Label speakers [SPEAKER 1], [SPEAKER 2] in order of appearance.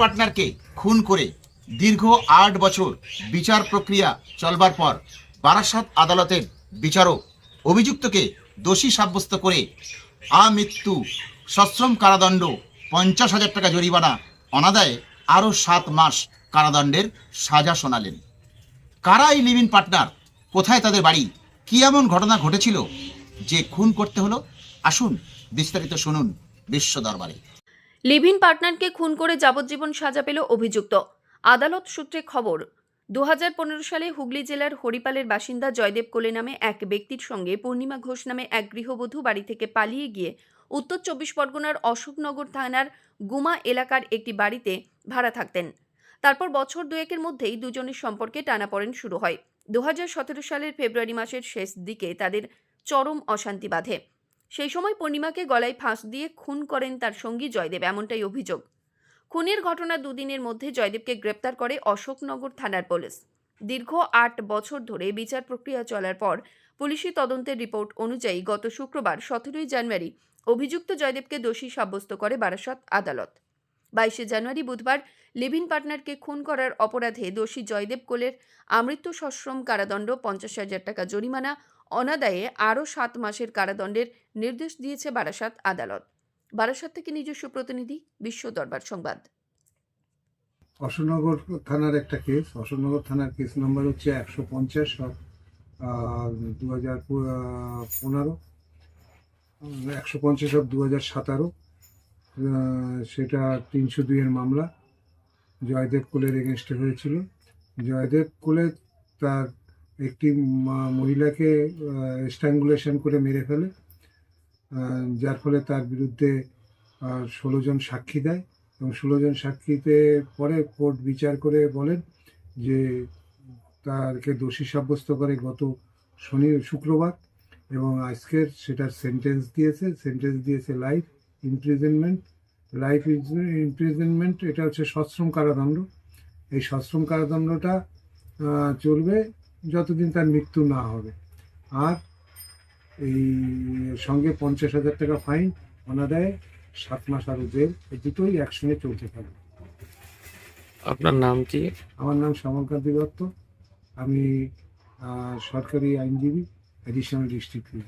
[SPEAKER 1] পার্টনারকে খুন করে দীর্ঘ আট বছর বিচার প্রক্রিয়া চলবার পর বারাসাত আদালতের বিচারক অভিযুক্তকে দোষী সাব্যস্ত করে আমৃত্যু সশ্রম কারাদণ্ড, পঞ্চাশ হাজার টাকা জরিমানা, অনাদায়ে আরও সাত মাস কারাদণ্ডের সাজা শোনালেন। কারা এই লিভিন পার্টনার? কোথায় তাদের বাড়ি? কি এমন ঘটনা ঘটেছিল? যে খুন করতে হলো? আসুন, বিস্তারিত শুনুন বিশ্ব দরবারে।
[SPEAKER 2] লিভিন পার্টনারকে খুন করে যাবজ্জীবন সাজা পেল অভিযুক্ত। আদালত সূত্রে খবর দু হাজার পনেরো সালে হুগলি জেলার হরিপালের বাসিন্দা জয়দেব কোলে নামে এক ব্যক্তির সঙ্গে পূর্ণিমা ঘোষ নামে এক গৃহবধূ বাড়ি থেকে পালিয়ে গিয়ে উত্তর চব্বিশ পরগনার অশোকনগর থানার গুমা এলাকার একটি বাড়িতে ভাড়া থাকতেন। তারপর বছর দুয়েকের মধ্যেই দুজনের সম্পর্কে টানাপড়েন শুরু হয়। দুহাজার সতেরো সালের ফেব্রুয়ারি মাসের শেষ দিকে তাদের চরম অশান্তি বাধে। সেই সময় পূর্ণিমাকে গলায় ফাঁস দিয়ে খুন করেন তার সঙ্গী জয়দেব, এমনটাই অভিযোগ। খুনের ঘটনা দুদিনের মধ্যে জয়দেবকে গ্রেপ্তার করে অশোকনগর থানার পুলিশ। দীর্ঘ আট বছর ধরে বিচার প্রক্রিয়া চলার পর পুলিশি তদন্তের রিপোর্ট অনুযায়ী গত শুক্রবার সতেরোই জানুয়ারি অভিযুক্ত জয়দেবকে দোষী সাব্যস্ত করে বারাসত আদালত। বাইশে জানুয়ারি বুধবার লিভিন পার্টনারকে খুন করার অপরাধে দোষী জয়দেব কোলের আমৃত্যু সশ্রম কারাদণ্ড পঞ্চাশ হাজার টাকা জরিমানা, অনাদায়ে আরও সাত মাসের কারাদণ্ডের নির্দেশ দিয়েছে বারাসাত আদালত। বারাসাত থেকে নিজস্ব প্রতিনিধি বিশ্ব দরবার সংবাদ।
[SPEAKER 3] অশোকনগর থানার একটা কেস অশোকনগর থানার কেস নাম্বার হচ্ছে একশো পঞ্চাশ দু হাজার পনেরো। একশো পঞ্চাশ অফ দু হাজার সতেরো সেটা তিনশো দুইয়ের মামলা। জয়দেব কোলের এগেনস্টে হয়েছিল। জয়দেব কোলে তার একটি মহিলাকে স্ট্যাঙ্গুলেশন করে মেরে ফেলে। যার ফলে তার বিরুদ্ধে ষোলো জন সাক্ষী দেয় এবং ষোলো জন সাক্ষীতে পরে কোর্ট বিচার করে বলেন যে তারকে দোষী সাব্যস্ত করে গত শনি, শুক্রবার। এবং আজকের সেটার সেন্টেন্স দিয়েছে সেন্টেন্স দিয়েছে লাইফ ইমপ্রিজনমেন্ট লাইফ ইমপ্রিজনমেন্ট এটা হচ্ছে সশ্রম কারাদণ্ড। এই সশ্রম কারাদণ্ডটা চলবে যতদিন তার মৃত্যু না হবে। আর এই সঙ্গে পঞ্চাশ হাজার টাকা ফাইন অনাদায়ে সাত মাস আরও জেল এই দুটোই একসঙ্গে চলতে থাকবে।
[SPEAKER 4] আপনার নাম কি?
[SPEAKER 3] আমার নাম শ্যামলকান্তি দত্ত। আমি সরকারি আইনজীবী।
[SPEAKER 5] additional restrictions.